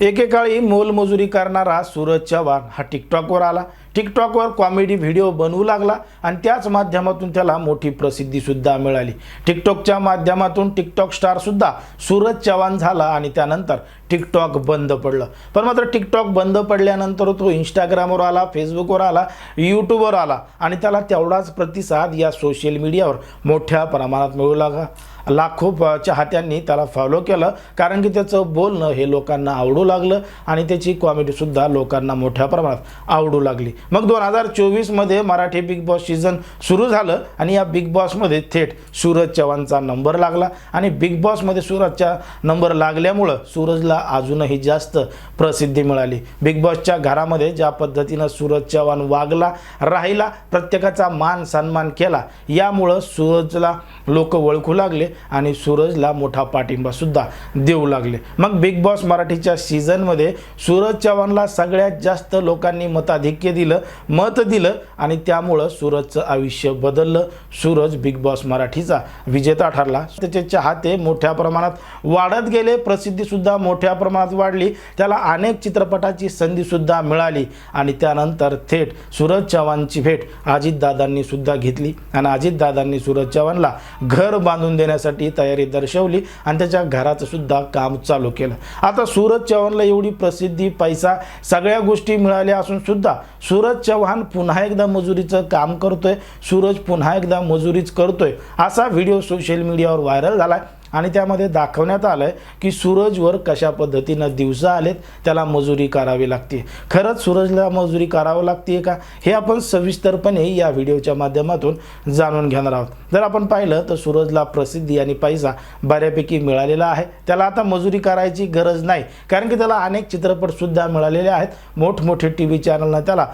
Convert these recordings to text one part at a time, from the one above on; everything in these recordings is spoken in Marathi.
एकेकाळी मोलमजुरी करणारा सूरज चव्हाण हा टिकटॉकवर आला. टिकटॉकवर कॉमेडी व्हिडिओ बनवू लागला आणि त्याच माध्यमातून त्याला मोठी प्रसिद्धीसुद्धा मिळाली. टिकटॉकच्या माध्यमातून टिकटॉक स्टारसुद्धा सूरज चव्हाण झाला आणि त्यानंतर टिकटॉक बंद पडलं. पण मात्र टिकटॉक बंद पडल्यानंतर तो इंस्टाग्रामवर आला फेसबुकवर आला यूट्यूबवर आला आणि त्याला तेवढाच प्रतिसाद या सोशल मीडियावर मोठ्या प्रमाणात मिळू लागला. लाखो चाहत्यांनी त्याला फॉलो केलं कारण की त्याचं बोलणं हे लोकांना आवडू लागलं आणि त्याची कॉमेडीसुद्धा लोकांना मोठ्या प्रमाणात आवडू लागली. मग दोन हजार चोवीसमध्ये मराठी बिग बॉस सीझन सुरू झालं आणि या बिग बॉसमध्ये थेट सूरज चव्हाणचा नंबर लागला. आणि बिग बॉसमध्ये सूरजचा नंबर लागल्यामुळं सूरजला अजूनही जास्त प्रसिद्धी मिळाली. बिग बॉसच्या घरामध्ये ज्या पद्धतीनं सूरज चव्हाण वागला राहिला प्रत्येकाचा मान सन्मान केला यामुळं सूरजला लोक ओळखू लागले आणि सूरजला मोठा पाठिंबासुद्धा देऊ लागले. मग बिग बॉस मराठीच्या सीझनमध्ये सूरज चव्हाणला सगळ्यात जास्त लोकांनी मताधिक्य दिलं मत दिलं आणि त्यामुळं सूरजचं आयुष्य बदललं. सूरज बिग बॉस मराठीचा विजेता ठरला. त्याचे चाहते मोठ्या प्रमाणात वाढत गेले. प्रसिद्धीसुद्धा मोठ्या प्रमाणात वाढली. त्याला अनेक चित्रपटाची संधीसुद्धा मिळाली. आणि त्यानंतर थेट सूरज चव्हाणची भेट अजितदादांनी सुद्धा घेतली. आणि अजितदादांनी सूरज चव्हाणला घर बांधून देण्यासाठी तयारी दर्शवली आणि त्याच्या घराचं सुद्धा काम चालू केलं. आता सूरज चव्हाणला एवढी प्रसिद्धी पैसा सगळ्या गोष्टी मिळाल्या असून सुद्धा सूरज चव्हाण पुन्हा एकदा मजुरीचं काम करतोय. सूरज पुन्हा एकदा मजुरीच करतोय. असा व्हिडिओ सोशल मीडियावर व्हायरल झालाय. आणि त्यामध्ये दाखवण्यात आलं आहे की सूरजवर कशा पद्धतीनं दिवसा आलेत त्याला मजुरी करावी लागते खरंच सूरजला मजुरी करावं लागते का? हे आपण सविस्तरपणे या व्हिडिओच्या माध्यमातून जाणून घेणार आहोत. जर आपण पाहिलं तर सूरजला प्रसिद्धी आणि पैसा बऱ्यापैकी मिळालेला आहे. त्याला आता मजुरी करायची गरज नाही कारण की त्याला अनेक चित्रपटसुद्धा मिळालेले आहेत. मोठमोठे टी व्ही चॅनलनं त्याला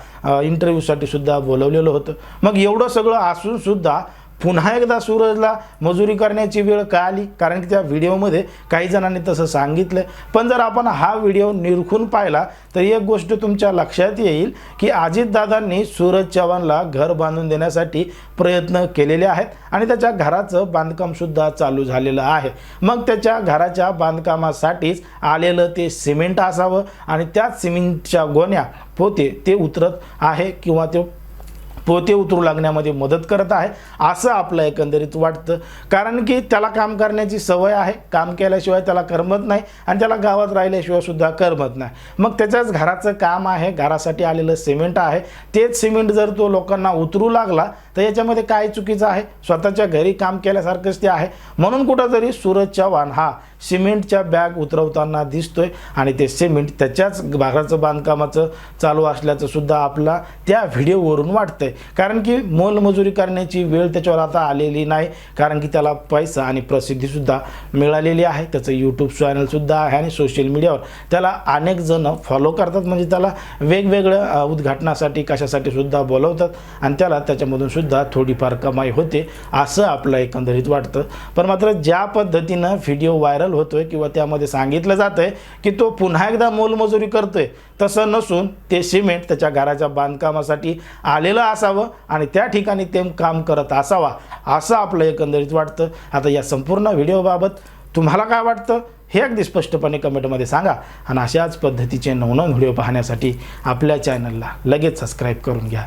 इंटरव्ह्यूसाठी सुद्धा बोलवलेलं होतं. मग एवढं सगळं असूनसुद्धा पुन्हा एकदा सूरजला मजुरी करण्याची वेळ का आली? कारण की त्या व्हिडिओमध्ये काही जणांनी तसं सांगितलं. पण जर आपण हा व्हिडिओ निरखून पाहिला तर एक गोष्ट तुमच्या लक्षात येईल की अजितदादांनी सूरज चव्हाणला घर बांधून देण्यासाठी प्रयत्न केलेले आहेत आणि त्याच्या घराचं बांधकामसुद्धा चालू झालेलं आहे. मग त्याच्या घराच्या बांधकामासाठीच आलेलं ते सिमेंट असावं आणि त्याच सिमेंटच्या गोण्या पोते ते उतरत आहे किंवा ते पोते उतरू लागण्यामध्ये मदत करत आहे असं आपलं एकंदरीत वाटतं. कारण की त्याला काम करण्याची सवय आहे. काम केल्याशिवाय त्याला करमत नाही आणि त्याला गावात राहिल्याशिवाय सुद्धा करमत नाही. मग त्याच्याच घराचं काम आहे. घरासाठी आलेलं सिमेंट आहे. तेच सिमेंट जर तो लोकांना उतरू लागला तर याच्यामध्ये काय चुकीचं आहे? स्वतःच्या घरी काम केल्यासारखंच ते आहे. म्हणून कुठंतरी सूरज चव्हाण हा सिमेंटच्या बॅग उतरवताना दिसतोय आणि ते सिमेंट त्याच्याच घराचं बांधकामाचं चालू असल्याचं सुद्धा आपला त्या व्हिडिओवरून वाटतंय. कारण की मोलमजुरी करण्याची वेळ त्याच्यावर आता आलेली नाही. कारण की त्याला पैसा आणि प्रसिद्धीसुद्धा मिळालेली आहे. त्याचं यूट्यूब चॅनलसुद्धा आहे आणि सोशल मीडियावर त्याला अनेक जण फॉलो करतात. म्हणजे त्याला वेगवेगळ्या उद्घाटनासाठी कशासाठी सुद्धा बोलवतात. आणि त्याला त्याच्यामधून सुद्धा सुद्धा थोडीफार कमाई होते असं आपलं एकंदरीत वाटतं. पण मात्र ज्या पद्धतीनं व्हिडिओ व्हायरल होतो आहे किंवा त्यामध्ये सांगितलं जातंय की तो पुन्हा एकदा मोलमजुरी करतो आहे तसं नसून ते सिमेंट त्याच्या घराच्या बांधकामासाठी आलेलं असावं आणि त्या ठिकाणी ते काम करत असावा असं आपलं एकंदरीत वाटतं. आता या संपूर्ण व्हिडिओबाबत तुम्हाला काय वाटतं? हे अगदी स्पष्टपणे कमेंटमध्ये सांगा. आणि अशाच पद्धतीचे नवनवन व्हिडिओ पाहण्यासाठी आपल्या चॅनलला लगेच सबस्क्राईब करून घ्या.